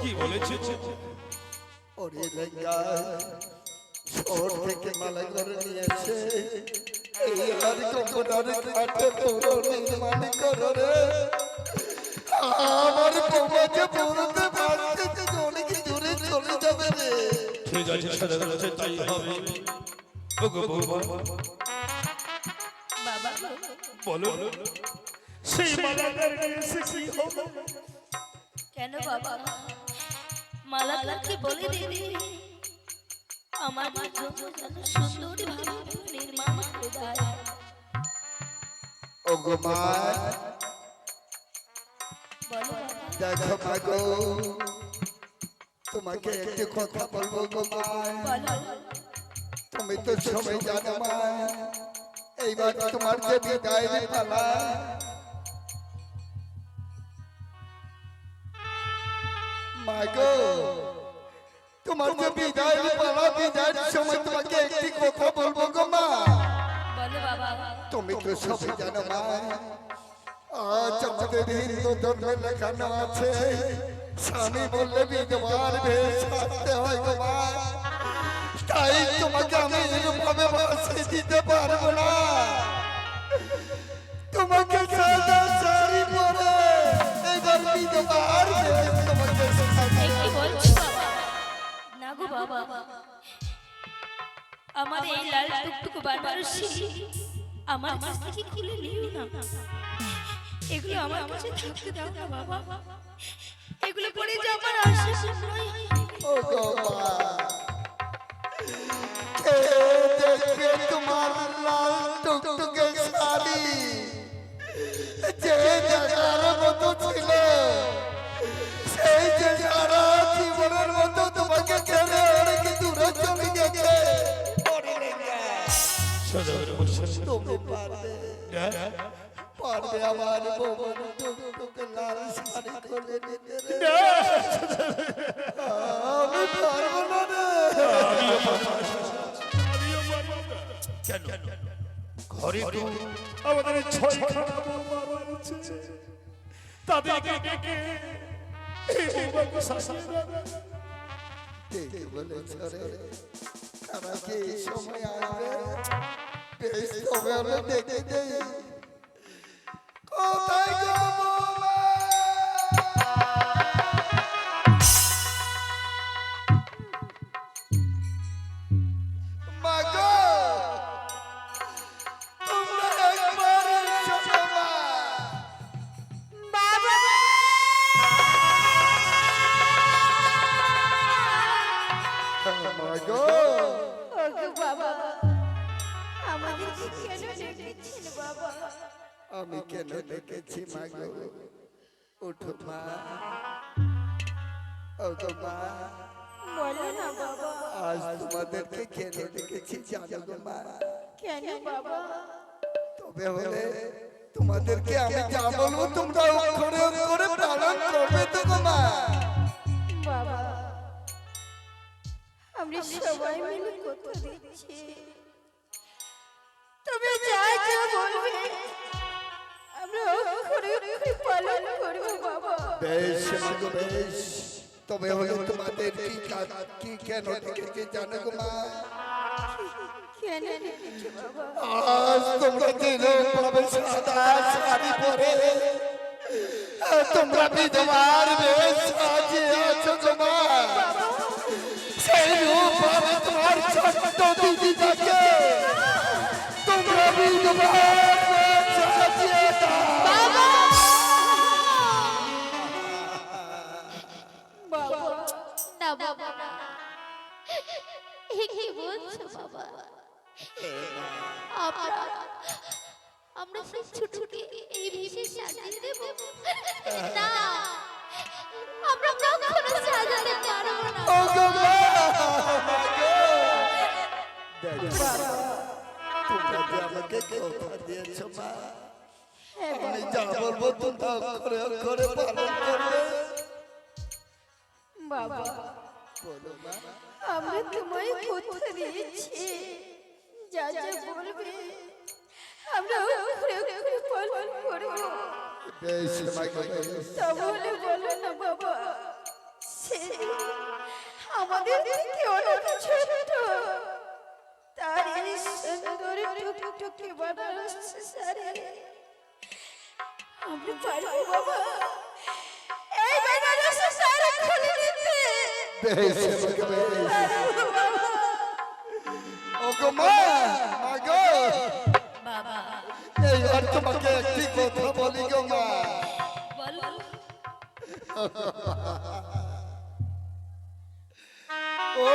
কি বলেছে ওরে লেঙ্গা শহর থেকে মালা করে নিয়ে এসে এই আর কম্পিউটারে কাটে পুরো নির্মাণ করো রে আমার বৌমা যে পড়তে যে অনেক দূরে চলে যাবে রে ঠিক আছে সদাগর মশাই তাই হবে ওগো বৌমা। বাবা। বলো। সেই মালাকার নিয়ে এসে কি হবে কেন বাবা? মালাকারকে বলে দিবি আমার জন্য যেন নির্মাণ করে দেয় ও দেখো মা তোমাকে একটি কথা বলব গো তুমি তো সবাই জানো মা এইবার তোমার যে বিদায়ের পালা তোমার যে বিদায়ের পালা বিদায়ের সময় তোমাকে একটি কথা বলব গো মা। বলো তুমি তো সবাই জানো মা। আজ আমাদের হিন্দু ধর্মে লেখানো আছে স্বামী বললে বিধবার বেশ থাকতে হয় গো মা। তাই তোমাকে আমি এরকমভাবে বাসে দিতে পারব না। তোমাকে সাদা শাড়ি পরে এবার বিধবার বেশ বাবা। আমার এই লাল টুকটুকু বানারসি আমার কাছ থেকে খুলে নিও না। এগুলো আমার কাছে থাকতে দাও না বাবা। এগুলো পরে যে আমার আশা নয়। ও কে দেখবে যে যে মতো তোমাকে ছেড়ে অনেক দূরে চলে গেছে। তুমি পারবে? পারবে আমার বউর টুকটুকে লাল শাড়ি করে নিতে আমি পারব না ঘরে তো আমাদের ছয়খানা তাদেরকে ডেকে তারা কি এই সময় আসবে বেশ তবে আমরা দেখে কোথায় তবে হলে তোমাদেরকে আমি যা বলব তোমরা অক্ষরে অক্ষরে পালন করবে তো গো বাবা আমরা সবাই মিলে কথা দিচ্ছি। তুমি যা যা বলবে আমরা অক্ষরে অক্ষরে পালন করব বাবা। বেশ মা গো বেশ। তবে হলে তোমাদের কি কি কেন ডেকেছি জানো গো মা? বাবা আজ তোমরা যেভাবে সাদা শাড়ি পরে। তোমরা বিধবার বেশ সাজে আছো তোমার সেই রূপ তোমার ছোট্ট দিদি তোমরা বিধবার আমরা সেই ছোটকে এই ভেবে সাজিয়ে দেব। না আমরা কখনো সাজাতে পারব না। ও গো মা বাবা, তোমরা যে আমাকে কথা দিয়েছ মা আমি যা বলব তোমরা অক্ষরে অক্ষরে পালন করবে। বাবা বলো মা আমরা তোমায় কথা দিয়েছি। যা যা বলবে আমরা অক্ষরে অক্ষরে পালন করব তাহলে বলো না আমাদের থেকে অনেক ছোট তার এই সুন্দর টুকটুকে পারব বাবা। এই বেনারসি শাড়ি খুলে দিতে। এইবার তোমাকে একটি কথা বলি গো মা। ও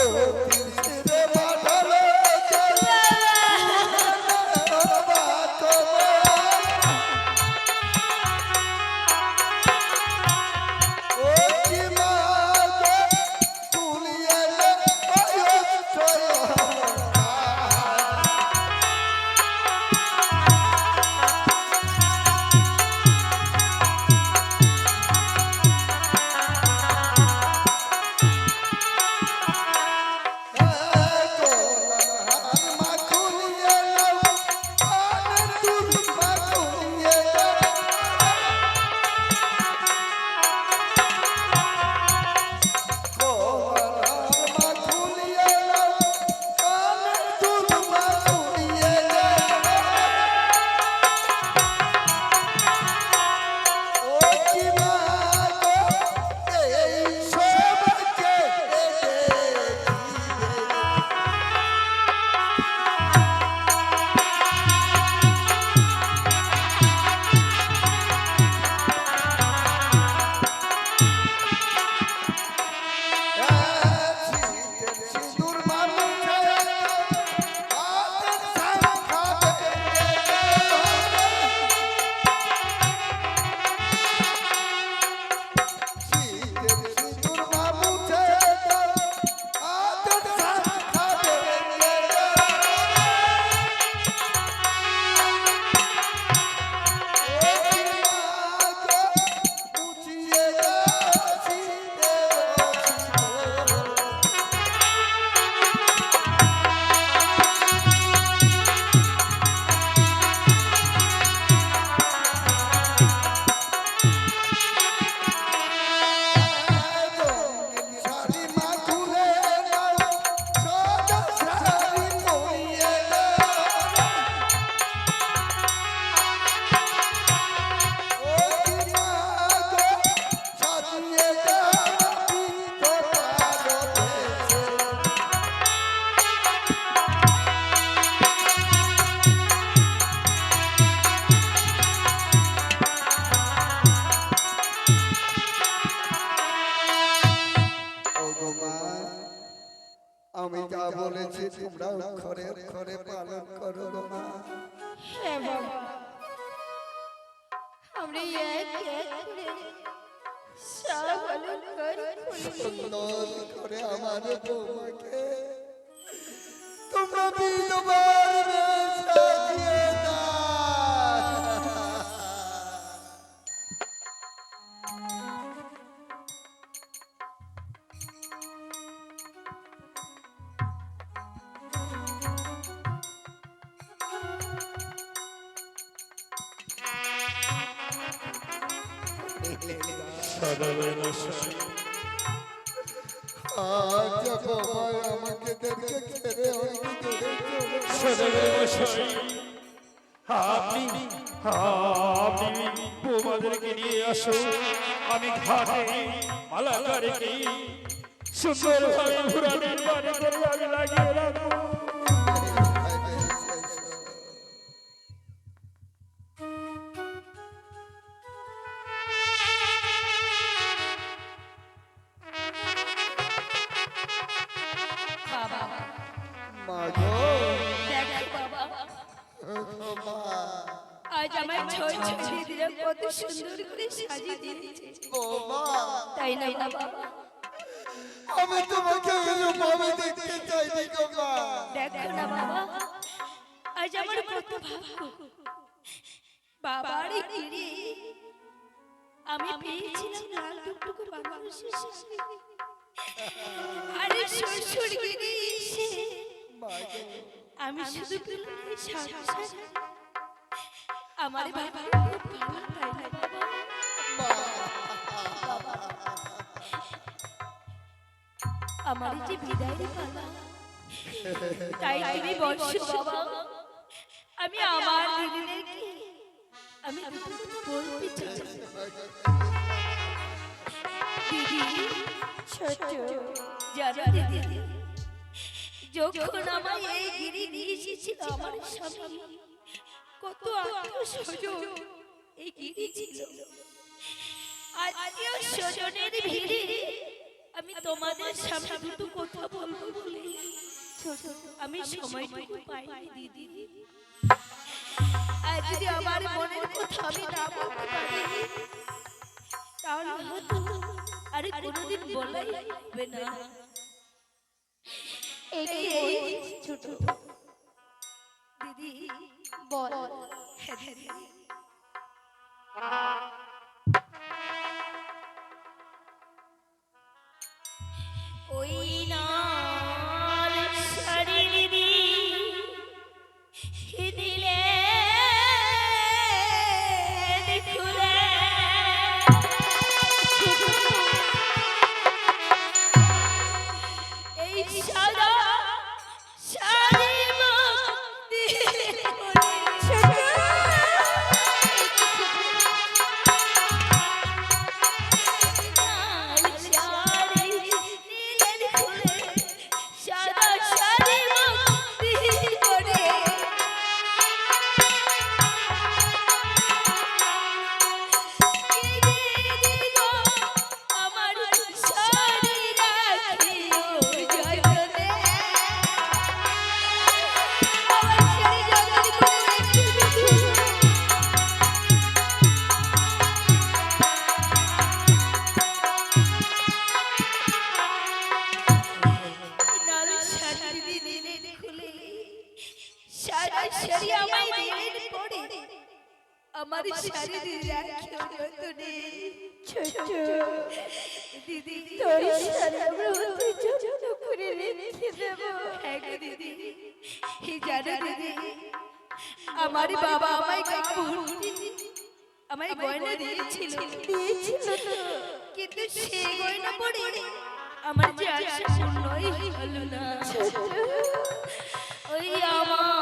আমি তোমরা অক্ষরে অক্ষরে পালন করো গো মা। হ্যাঁ বাবা আমরা এক এক করে সুন্দর আমার বৌমাকে তোমরা আপনি আপনি বৌমাদেরকে নিয়ে আসো আমি ঘাটে মালাকারকে সুন্দরভাবে ঘুরানোর বাড়ি করে আমি লাগিয়ে রাখব সুন্দর করে সাজিয়ে দিয়েছে। তাই না বাবা? আমি তোমাকে এরকম দেখতে চাইনি গো মা। দেখো না বাবা। আজ আমার কত ভাগ্য। বাবার গিরি আমি পেয়েছিলাম লাল টুকটুকু বাংলাদেশের শাড়ি। আরে শ্বশুর গিরি আমি শুধু পেলাম আমার বাবা আমার যে বিদায়ের পালা, তাই তুমি আমি আমার দিদিদেরকে আমি দুটো কথা বলতে দিদি যখন আমায় এই গিরি নিয়ে এসেছিল আমার স্বামী, কত আত্মীয় স্বজন ছিল আত্মীয় স্বজনের ভিড়ে আমি তোমাদের সামনে দুটো কথা বলব বলে। আমি সময়টুকু পাইনি দিদি। আর যদি আমার মনের কথা আমি না বলতে পারি তাহলে হয়তো আরে কোনোদিন বলাই হবে না। এই ছোট। দিদি বল। হ্যাঁ দিদি ওই দিদি তোর শাড়ি আমরা অতি করে রেখে দেব। হ্যাঁ দিদি। হে জানো দিদি আমার বাবা আমায় কাপড় আমায় গয়না দিয়েছিল। দিয়েছিল। তো। কিন্তু সেই গয়না পরে আমার যে আশা হলো না। ওই আমার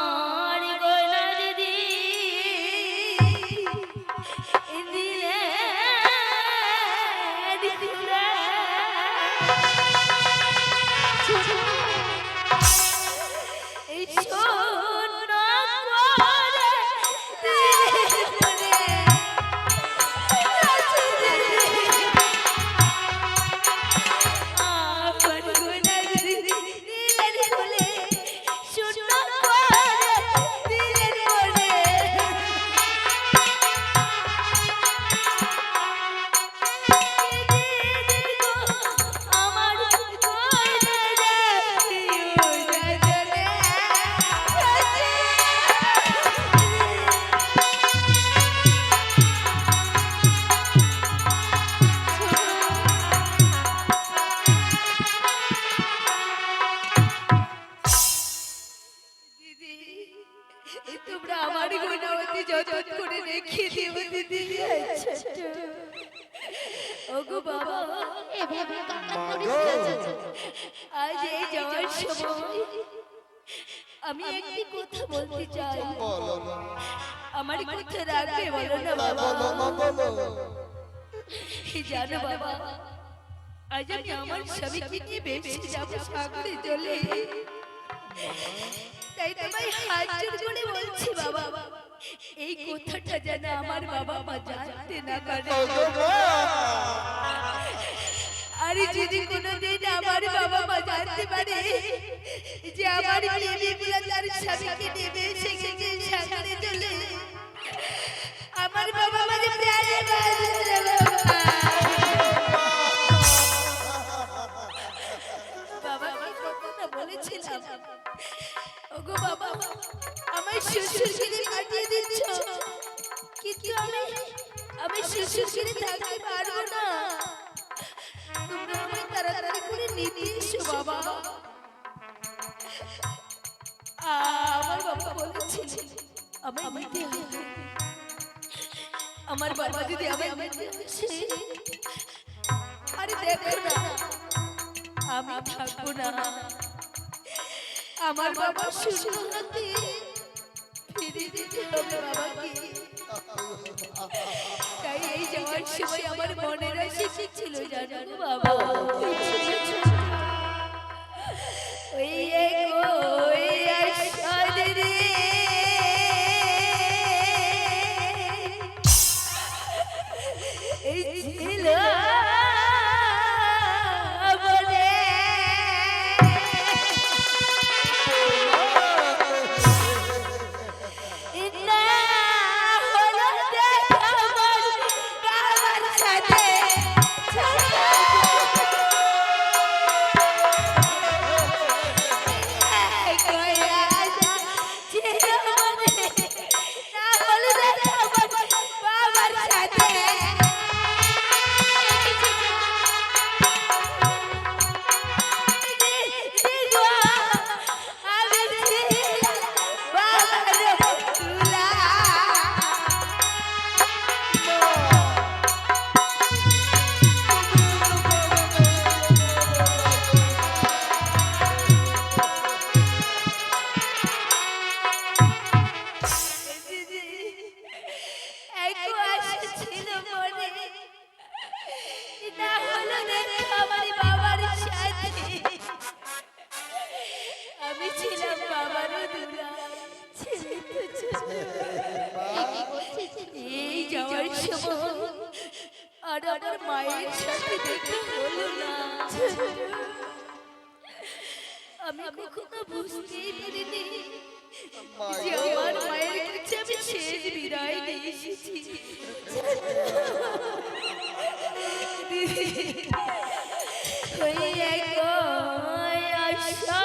আজ আমি আমার স্বামীকে নিয়ে ভেবেছি যাব সাগরে চলে। তাই তোমায় হাত জোর করে বলছি বাবা এই কথাটা যেন আমার বাবা মা জানতে না পারে। আরে যদি কোনোদিন আমার বাবা মা জানতে পারে যে আমার মেয়েগুলা তার স্বামীকে নেবে সেখানে সাগরে চলে। আমার বাবা মা যে প্রাণে বাঁচবে ওগো বাবা আমার শ্বশুর গিরে কাটিয়ে দিচ্ছ। কিন্তু আমি আমি শ্বশুর গিরে থাকতে পারব না। তোমরা আমায় তাড়াতাড়ি করে নিতে এসো বাবা। আমার বাবা বলেছিল আমায় নিতে হবে। আমার বাবা যদি আমায় নিতে আসে আরে দেখো না। আমি থাকব না। আমার বাবা সুস্থ হাতে ফিরে হবে বাবাকে তাই এই যাওয়ার সময় আমার মনের শেষে ছিল জানো বাবা। ওই এক আমি ছিলাম বাবারও দুলা। ছেলে তো ছোট। এই যাওয়ার সময় আর আমার মায়ের সাথে দেখা হলো না। আমি কখনো বুঝতেই পারিনি যে আমার মায়ের কাছে আমি শেষ বিদায় নিয়ে এসেছি দিদি এক আশা